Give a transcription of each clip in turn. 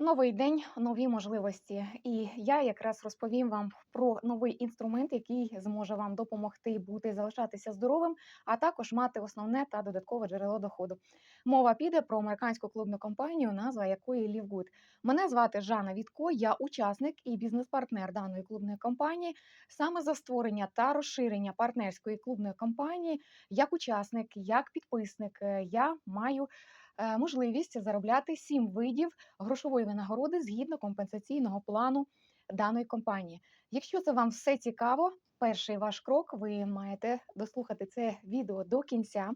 Новий день, нові можливості. І я якраз розповім вам про новий інструмент, який зможе вам допомогти бути залишатися здоровим, а також мати основне та додаткове джерело доходу. Мова піде про американську клубну компанію, назва якої LiveGood. Мене звати Жанна Вітко, я учасник і бізнес-партнер даної клубної компанії. Саме за створення та розширення партнерської клубної компанії, як учасник, як підписник, е, я маю можливість заробляти сім видів грошової винагороди згідно компенсаційного плану даної компанії. Якщо це вам все цікаво, перший ваш крок ви маєте дослухати це відео до кінця.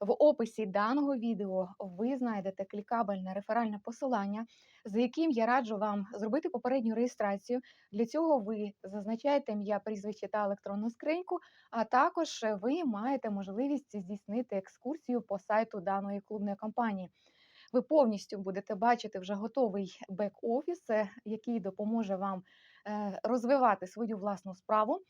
В описі даного відео ви знайдете клікабельне реферальне посилання, за яким я раджу вам зробити попередню реєстрацію. Для цього ви зазначаєте ім'я, прізвище та електронну скриньку, а також ви маєте можливість здійснити екскурсію по сайту даної клубної компанії. Ви повністю будете бачити вже готовий бек-офіс, е, який допоможе вам е, розвивати свою власну справу.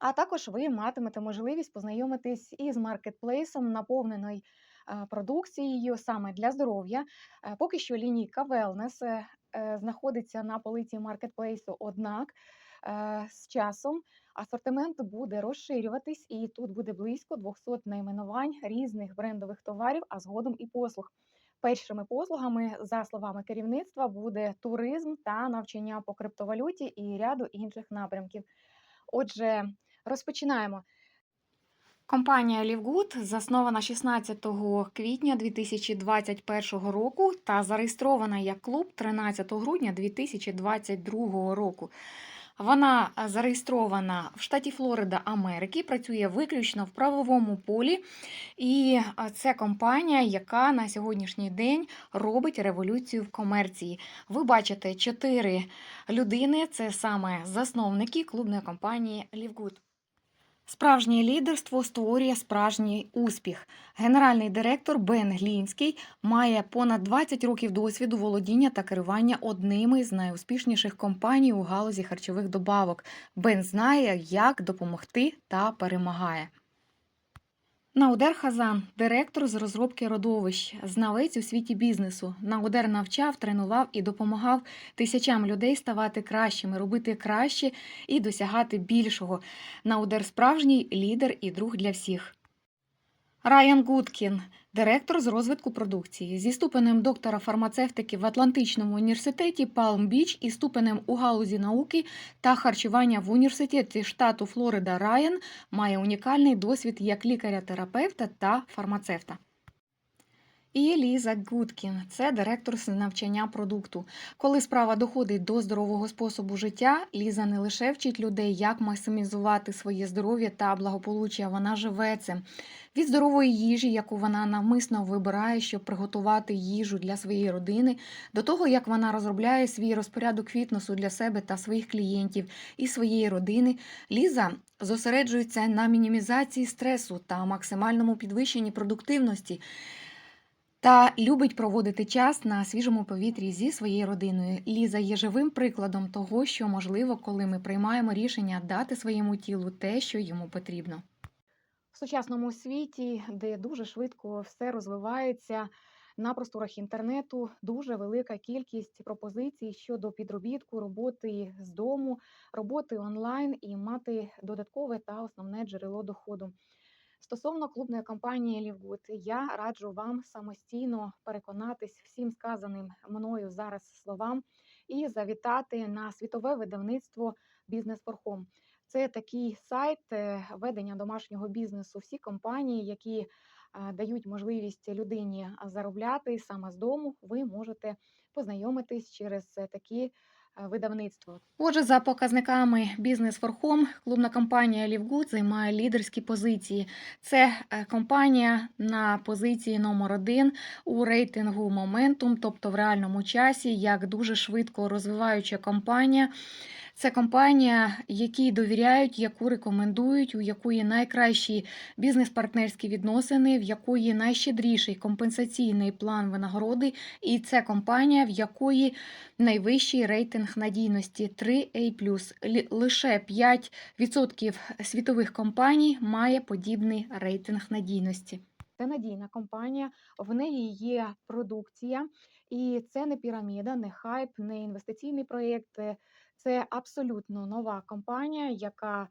А також ви матимете можливість познайомитись із маркетплейсом, наповненої е, продукцією саме для здоров'я. Е, Поки що лінійка Wellness е, знаходиться на полиці маркетплейсу, однак з часом асортимент буде розширюватись, і тут буде близько 200 найменувань різних брендових товарів, а згодом і послуг. Першими послугами, за словами керівництва, буде туризм та навчання по криптовалюті і ряду інших напрямків. Отже, розпочинаємо. Компанія LiveGood заснована 16 квітня 2021 року та зареєстрована як клуб 13 грудня 2022 року. Вона зареєстрована в штаті Флорида Америки, працює виключно в правовому полі, і це компанія, яка на сьогоднішній день робить революцію в комерції. Ви бачите чотири людини, це саме засновники клубної компанії LiveGood. Справжнє лідерство створює справжній успіх. Генеральний директор Бен Глінський має понад 20 років досвіду володіння та керування одними з найуспішніших компаній у галузі харчових добавок. Бен знає, як допомогти та перемагає. Наудер Хазан, директор з розробки родовищ, знавець у світі бізнесу. Наудер навчав, тренував і допомагав тисячам людей ставати кращими, робити краще і досягати більшого. Наудер справжній лідер і друг для всіх. Райан Гудкін, директор з розвитку продукції, зі ступенем доктора фармацевтики в Атлантичному університеті Палм Біч і ступенем у галузі науки та харчування в університеті штату Флорида Райан має унікальний досвід як лікаря-терапевта та фармацевта. І Ліза Гудкін це директор з навчання продукту. Коли справа доходить до здорового способу життя, Ліза не лише вчить людей, як максимізувати своє здоров'я та благополуччя, вона живе цим. Від здорової їжі, яку вона навмисно вибирає, щоб приготувати їжу для своєї родини, до того, як вона розробляє свій розпорядок фітнесу для себе та своїх клієнтів і своєї родини, Ліза зосереджується на мінімізації стресу та максимальному підвищенні продуктивності та любить проводити час на свіжому повітрі зі своєю родиною. Ліза є живим прикладом того, що можливо, коли ми приймаємо рішення дати своєму тілу те, що йому потрібно. В сучасному світі, де дуже швидко все розвивається на просторах інтернету, дуже велика кількість пропозицій щодо підробітку, роботи з дому, роботи онлайн і мати додаткове та основне джерело доходу. Стосовно клубної компанії LiveGood, я раджу вам самостійно переконатись всім сказаним мною зараз словам і завітати на світове видавництво for Home. Це такий сайт е, ведення домашнього бізнесу. Всі компанії, які е, дають можливість людині заробляти саме з дому, ви можете познайомитись через такі е, видавництва. Отже, за показниками бізнес Home, клубна компанія Лівгуд займає лідерські позиції. Це е, компанія на позиції номер один у рейтингу Momentum, тобто в реальному часі, як дуже швидко розвиваюча компанія. Це компанія, якій довіряють, яку рекомендують, у якої найкращі бізнес-партнерські відносини, в якої найщедріший компенсаційний план винагороди, і це компанія, в якої найвищий рейтинг надійності 3A+. Лише 5% світових компаній має подібний рейтинг надійності. Це надійна компанія, в неї є продукція, І це не піраміда, не хайп, не інвестиційний проєкт. Це абсолютно нова компанія, яка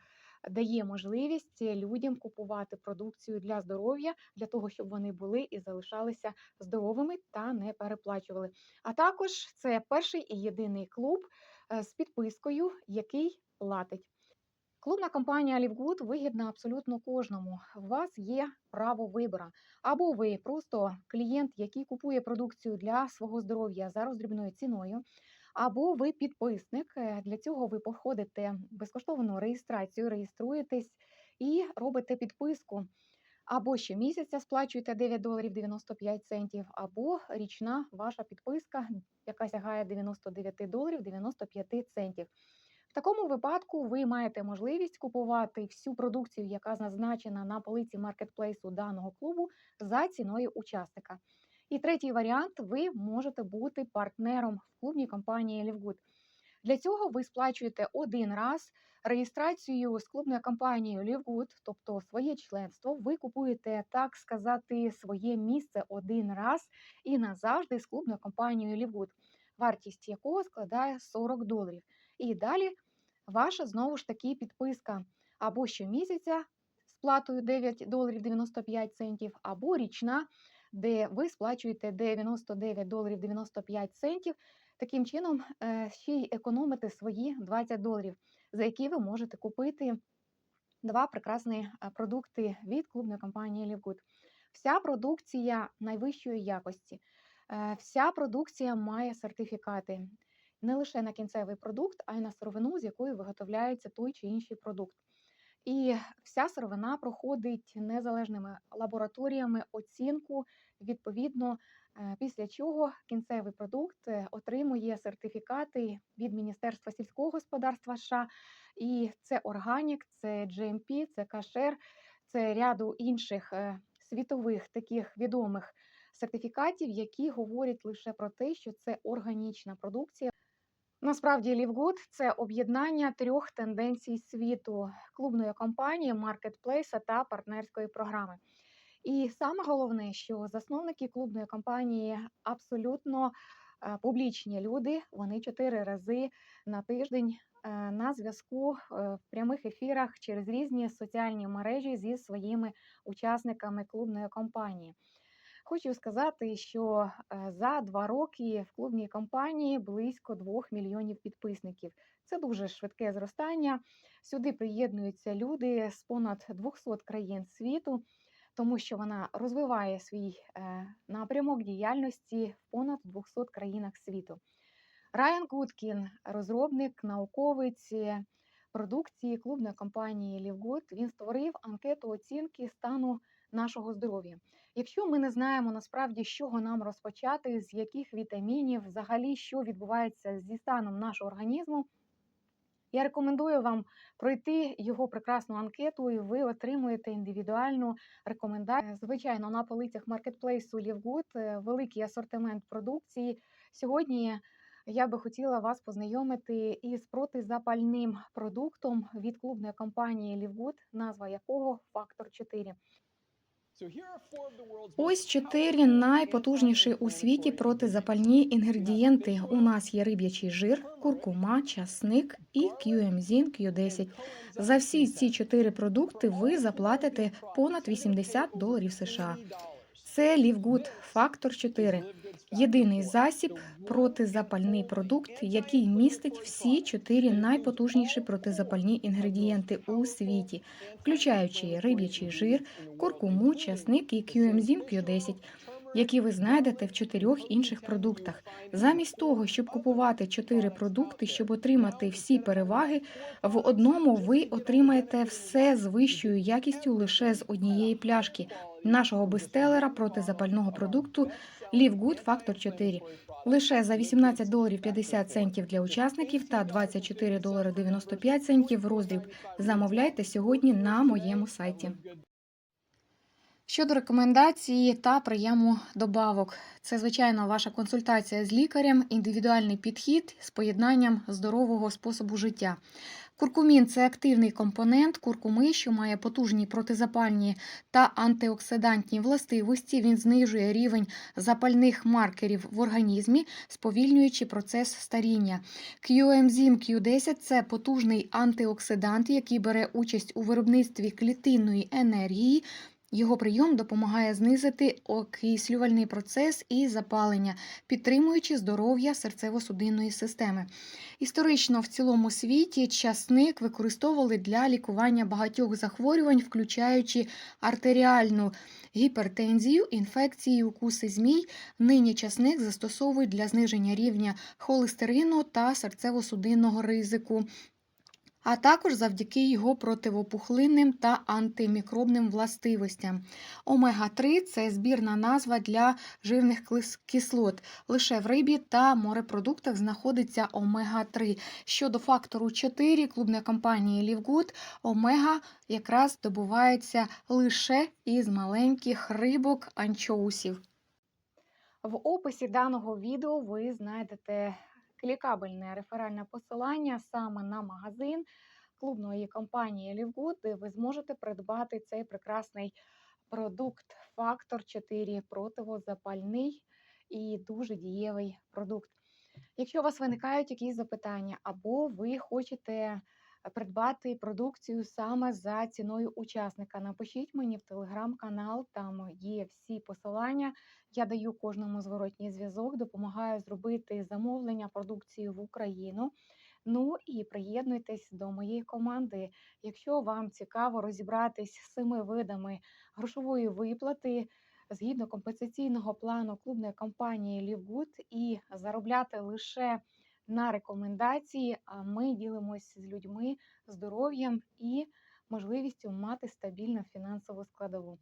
дає можливість людям купувати продукцію для здоров'я, для того, щоб вони були і залишалися здоровими та не переплачували. А також це перший і єдиний клуб е, з підпискою, який платить. Клубна компанія Лівгуд вигідна абсолютно кожному. У вас є право вибору. Або ви просто клієнт, який купує продукцію для свого здоров'я за роздрібною ціною, або ви підписник. Е, Для цього ви проходите безкоштовну реєстрацію, реєструєтесь і робите підписку. Або щомісяця сплачуєте 9 доларів 95 центів, або річна ваша підписка, яка сягає 99 доларів 95 центів. В такому випадку ви маєте можливість купувати всю продукцію, яка зазначена на полиці маркетплейсу даного клубу за ціною учасника. І третій варіант: ви можете бути партнером в клубній компанії Лівгуд. Для цього ви сплачуєте один раз реєстрацію з клубною компанією Лівгуд, тобто своє членство. Ви купуєте, так сказати, своє місце один раз і назавжди з клубною компанією Лівгуд, вартість якого складає 40 доларів. І далі ваша знову ж таки підписка або щомісяця з платою 9 доларів 95 центів, або річна, де ви сплачуєте 99 доларів 95 центів. Таким чином, е, ще й економите свої 20 доларів, за які ви можете купити два прекрасні е, продукти від клубної компанії Лівгуд. Вся продукція найвищої якості. Е, Вся продукція має сертифікати не лише на кінцевий продукт, а й на сировину, з якої виготовляється той чи інший продукт. І вся сировина проходить незалежними лабораторіями оцінку, відповідно, е, після чого кінцевий продукт е, отримує сертифікати від Міністерства сільського господарства США. І це органік, це GMP, це кашер, це ряду інших е, світових таких відомих сертифікатів, які говорять лише про те, що це органічна продукція. Насправді Лівгуд це об'єднання трьох тенденцій світу клубної компанії, маркетплейса та партнерської програми. І саме головне, що засновники клубної компанії абсолютно е, публічні люди. Вони чотири рази на тиждень е, на зв'язку е, в прямих ефірах через різні соціальні мережі зі своїми учасниками клубної компанії. Хочу сказати, що е, за два роки в клубній компанії близько 2 мільйонів підписників. Це дуже швидке зростання. Сюди приєднуються люди з понад 200 країн світу, тому що вона розвиває свій е, напрямок діяльності в понад 200 країнах світу. Райан Гудкін, розробник, науковець е, продукції клубної компанії Лівгуд, він створив анкету оцінки стану нашого здоров'я. Якщо ми не знаємо насправді, з чого нам розпочати, з яких вітамінів, взагалі, що відбувається зі станом нашого організму, я рекомендую вам пройти його прекрасну анкету, і ви отримуєте індивідуальну рекомендацію. Звичайно, на полицях маркетплейсу Лівгуд великий асортимент продукції. Сьогодні я би хотіла вас познайомити із протизапальним продуктом від клубної компанії Лівгуд, назва якого Фактор 4. Ось чотири найпотужніші у світі протизапальні інгредієнти. У нас є риб'ячий жир, куркума, часник і QMZIN Q10. За всі ці чотири продукти ви заплатите понад 80 доларів США. Це Лівгуд Фактор 4. Єдиний засіб протизапальний продукт, який містить всі чотири найпотужніші протизапальні інгредієнти у світі, включаючи риб'ячий жир, куркуму, часник і QMZIN Q10, які ви знайдете в чотирьох інших продуктах. Замість того, щоб купувати чотири продукти, щоб отримати всі переваги, в одному ви отримаєте все з вищою якістю лише з однієї пляшки нашого бестселера протизапального продукту Live Factor 4. Лише за 18 доларів 50 центів для учасників та 24 долари 95 центів роздріб. Замовляйте сьогодні на моєму сайті. Щодо рекомендації та прийому добавок, це звичайно ваша консультація з лікарем, індивідуальний підхід з поєднанням здорового способу життя. Куркумін це активний компонент куркуми, що має потужні протизапальні та антиоксидантні властивості. Він знижує рівень запальних маркерів в організмі, сповільнюючи процес старіння. QMZIM Q10 це потужний антиоксидант, який бере участь у виробництві клітинної енергії. Його прийом допомагає знизити окислювальний процес і запалення, підтримуючи здоров'я серцево-судинної системи. Історично в цілому світі часник використовували для лікування багатьох захворювань, включаючи артеріальну гіпертензію, інфекції, укуси змій. Нині часник застосовують для зниження рівня холестерину та серцево-судинного ризику. А також завдяки його противопухлинним та антимікробним властивостям. Омега-3 це збірна назва для живних кислот. Лише в рибі та морепродуктах знаходиться омега-3. Щодо фактору 4 клубної компанії Лівгуд, омега якраз добувається лише із маленьких рибок анчоусів. В описі даного відео ви знайдете клікабельне реферальне посилання саме на магазин клубної компанії Лівгуд, де ви зможете придбати цей прекрасний продукт Фактор 4 противозапальний і дуже дієвий продукт. Якщо у вас виникають якісь запитання, або ви хочете придбати продукцію саме за ціною учасника, напишіть мені в телеграм-канал, там є всі посилання. Я даю кожному зворотній зв'язок, допомагаю зробити замовлення продукції в Україну. Ну і приєднуйтесь до моєї команди. Якщо вам цікаво розібратись з цими видами грошової виплати згідно компенсаційного плану клубної компанії Лівгуд і заробляти лише на рекомендації, а ми ділимось з людьми здоров'ям і можливістю мати стабільну фінансову складову.